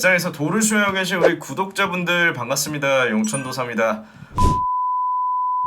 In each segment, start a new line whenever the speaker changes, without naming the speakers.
시장에서 도를 수행하고 계신 우리 구독자분들 반갑습니다. 용천도사입니다.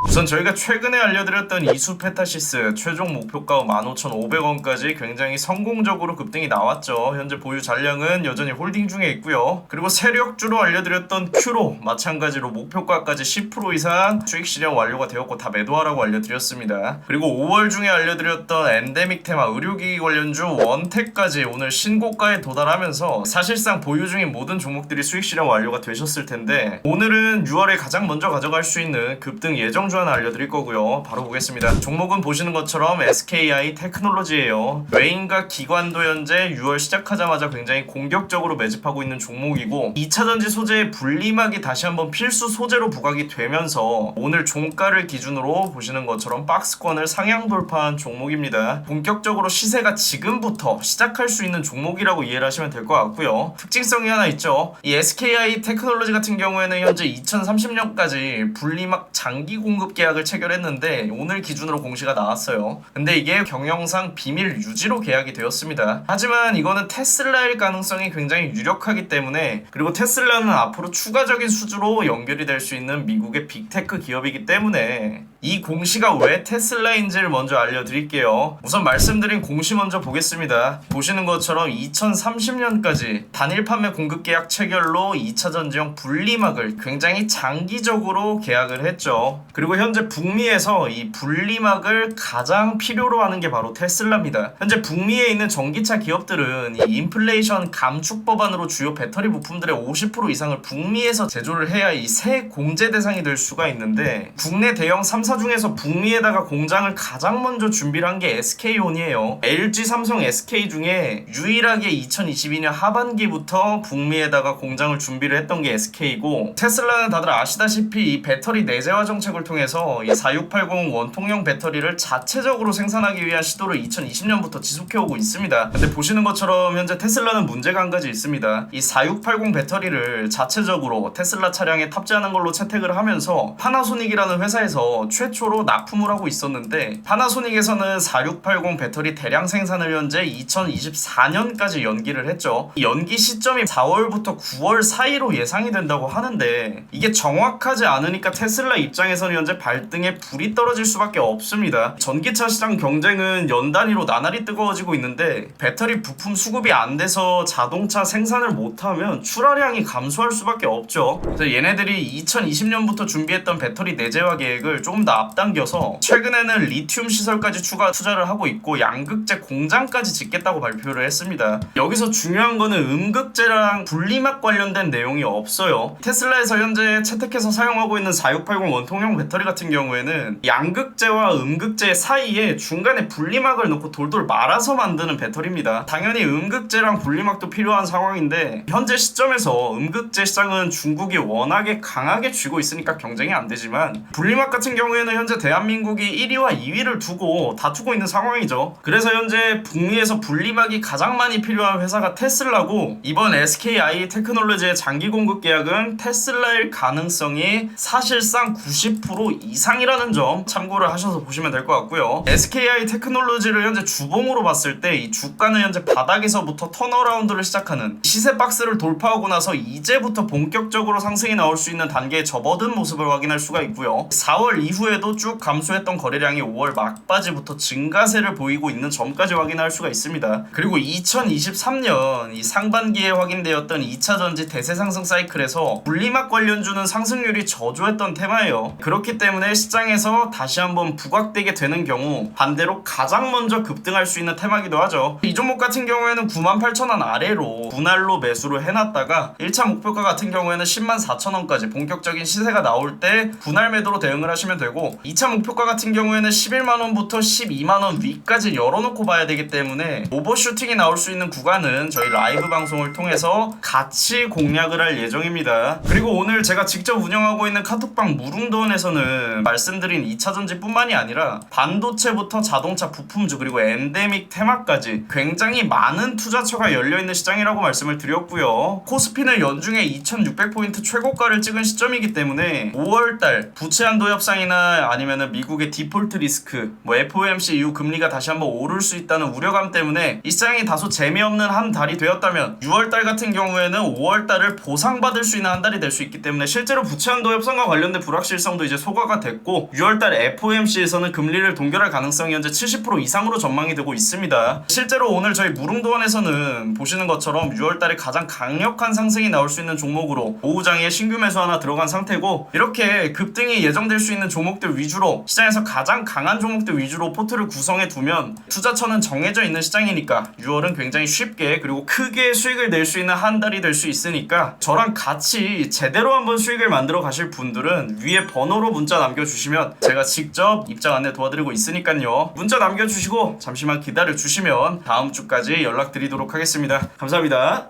우선 저희가 최근에 알려드렸던 이수 페타시스 최종 목표가 15,500원까지 굉장히 성공적으로 급등이 나왔죠. 현재 보유 잔량은 여전히 홀딩 중에 있고요. 그리고 세력주로 알려드렸던 큐로 마찬가지로 목표가까지 10% 이상 수익 실현 완료가 되었고 다 매도하라고 알려드렸습니다. 그리고 5월 중에 알려드렸던 엔데믹 테마 의료기기 관련주 원택까지 오늘 신고가에 도달하면서 사실상 보유 중인 모든 종목들이 수익 실현 완료가 되셨을 텐데 오늘은 6월에 가장 먼저 가져갈 수 있는 급등 예정 주 하나 알려드릴 거고요. 바로 보겠습니다. 종목은 보시는 것처럼 SKI 테크놀로지예요. 외인과 기관도 현재 6월 시작하자마자 굉장히 공격적으로 매집하고 있는 종목이고 2차전지 소재의 분리막이 다시 한번 필수 소재로 부각이 되면서 오늘 종가를 기준으로 보시는 것처럼 박스권을 상향 돌파한 종목입니다. 본격적으로 시세가 지금부터 시작할 수 있는 종목이라고 이해를 하시면 될 것 같고요. 특징성이 하나 있죠. 이 SKI 테크놀로지 같은 경우에는 현재 2030년까지 분리막 장기 공급 계약을 체결했는데 오늘 기준으로 공시가 나왔어요. 근데 이게 경영상 비밀 유지로 계약이 되었습니다. 하지만 이거는 테슬라일 가능성이 굉장히 유력하기 때문에 그리고 테슬라는 앞으로 추가적인 수주로 연결이 될 수 있는 미국의 빅테크 기업이기 때문에 이 공시가 왜 테슬라인지를 먼저 알려드릴게요. 우선 말씀드린 공시 먼저 보겠습니다. 보시는 것처럼 2030년까지 단일 판매 공급 계약 체결로 2차 전지형 분리막을 굉장히 장기적으로 계약을 했죠. 그리고 현재 북미에서 이 분리막을 가장 필요로 하는 게 바로 테슬라입니다. 현재 북미에 있는 전기차 기업들은 이 인플레이션 감축 법안으로 주요 배터리 부품들의 50% 이상을 북미에서 제조를 해야 이세 공제 대상이 될 수가 있는데 국내 대형 3사 중에서 북미에다가 공장을 가장 먼저 준비를 한 게 SK온이에요. LG, 삼성, SK 중에 유일하게 2022년 하반기부터 북미에다가 공장을 준비를 했던 게 SK고 테슬라는 다들 아시다시피 이 배터리 내재화 정책을 통해 서 이 4680 원통형 배터리를 자체적으로 생산하기 위한 시도를 2020년부터 지속해오고 있습니다. 근데 보시는 것처럼 현재 테슬라는 문제가 한 가지 있습니다. 이 4680 배터리를 자체적으로 테슬라 차량에 탑재하는 걸로 채택을 하면서 파나소닉이라는 회사에서 최초로 납품을 하고 있었는데 파나소닉에서는 4680 배터리 대량 생산을 현재 2024년까지 연기를 했죠. 이 연기 시점이 4월부터 9월 사이로 예상이 된다고 하는데 이게 정확하지 않으니까 테슬라 입장에서는 현재 발등에 불이 떨어질 수밖에 없습니다. 전기차 시장 경쟁은 연 단위로 나날이 뜨거워지고 있는데 배터리 부품 수급이 안 돼서 자동차 생산을 못하면 출하량이 감소할 수밖에 없죠. 그래서 얘네들이 2020년부터 준비했던 배터리 내재화 계획을 조금 더 앞당겨서 최근에는 리튬 시설까지 추가 투자를 하고 있고 양극재 공장까지 짓겠다고 발표를 했습니다. 여기서 중요한 거는 음극재랑 분리막 관련된 내용이 없어요. 테슬라에서 현재 채택해서 사용하고 있는 4680 원통형 배터리 같은 경우에는 양극재와 음극재 사이에 중간에 분리막을 넣고 돌돌 말아서 만드는 배터리입니다. 당연히 음극재랑 분리막도 필요한 상황인데 현재 시점에서 음극재 시장은 중국이 워낙에 강하게 쥐고 있으니까 경쟁이 안 되지만 분리막 같은 경우에는 현재 대한민국이 1위와 2위를 두고 다투고 있는 상황이죠. 그래서 현재 북미에서 분리막이 가장 많이 필요한 회사가 테슬라고 이번 SKI 테크놀로지의 장기 공급 계약은 테슬라일 가능성이 사실상 90% 이상이라는 점 참고를 하셔서 보시면 될 것 같고요. SKI 테크놀로지를 현재 주봉으로 봤을 때 이 주가는 현재 바닥에서부터 턴어라운드를 시작하는 시세 박스를 돌파하고 나서 이제부터 본격적으로 상승이 나올 수 있는 단계에 접어든 모습을 확인할 수가 있고요. 4월 이후에도 쭉 감소했던 거래량이 5월 막바지부터 증가세를 보이고 있는 점까지 확인할 수가 있습니다. 그리고 2023년 이 상반기에 확인되었던 2차 전지 대세 상승 사이클에서 분리막 관련주는 상승률이 저조했던 테마예요. 그렇기 때문에 시장에서 다시 한번 부각되게 되는 경우 반대로 가장 먼저 급등할 수 있는 테마기도 하죠. 이 종목 같은 경우에는 98,000원 아래로 분할로 매수를 해놨다가 1차 목표가 같은 경우에는 10만 4천원까지 본격적인 시세가 나올 때 분할 매도로 대응을 하시면 되고 2차 목표가 같은 경우에는 11만원부터 12만원 위까지 열어놓고 봐야 되기 때문에 오버슈팅이 나올 수 있는 구간은 저희 라이브 방송을 통해서 같이 공략을 할 예정입니다. 그리고 오늘 제가 직접 운영하고 있는 카톡방 무릉도원에서는 중에서는 말씀드린 2차 전지뿐만이 아니라 반도체부터 자동차 부품주 그리고 엔데믹 테마까지 굉장히 많은 투자처가 열려있는 시장이라고 말씀을 드렸고요. 코스피는 연중에 2600포인트 최고가를 찍은 시점이기 때문에 5월달 부채 한도 협상이나 아니면은 미국의 디폴트 리스크, 뭐 FOMC 이후 금리가 다시 한번 오를 수 있다는 우려감 때문에 이 시장이 다소 재미없는 한 달이 되었다면 6월달 같은 경우에는 5월달을 보상받을 수 있는 한 달이 될 수 있기 때문에 실제로 부채 한도 협상과 관련된 불확실성도 이제 소 과가 됐고 6월달 FOMC에서는 금리를 동결할 가능성이 현재 70% 이상으로 전망이 되고 있습니다. 실제로 오늘 저희 무릉도원에서는 보시는 것처럼 6월달에 가장 강력한 상승이 나올 수 있는 종목으로 오후장에 신규 매수 하나 들어간 상태고 이렇게 급등이 예정될 수 있는 종목들 위주로 시장에서 가장 강한 종목들 위주로 포트를 구성해 두면 투자처는 정해져 있는 시장이니까 6월은 굉장히 쉽게 그리고 크게 수익을 낼 수 있는 한 달이 될 수 있으니까 저랑 같이 제대로 한번 수익을 만들어 가실 분들은 위에 번호로 문자 남겨주시면 제가 직접 입장 안내 도와드리고 있으니까요. 문자 남겨주시고 잠시만 기다려 주시면 다음 주까지 연락드리도록 하겠습니다. 감사합니다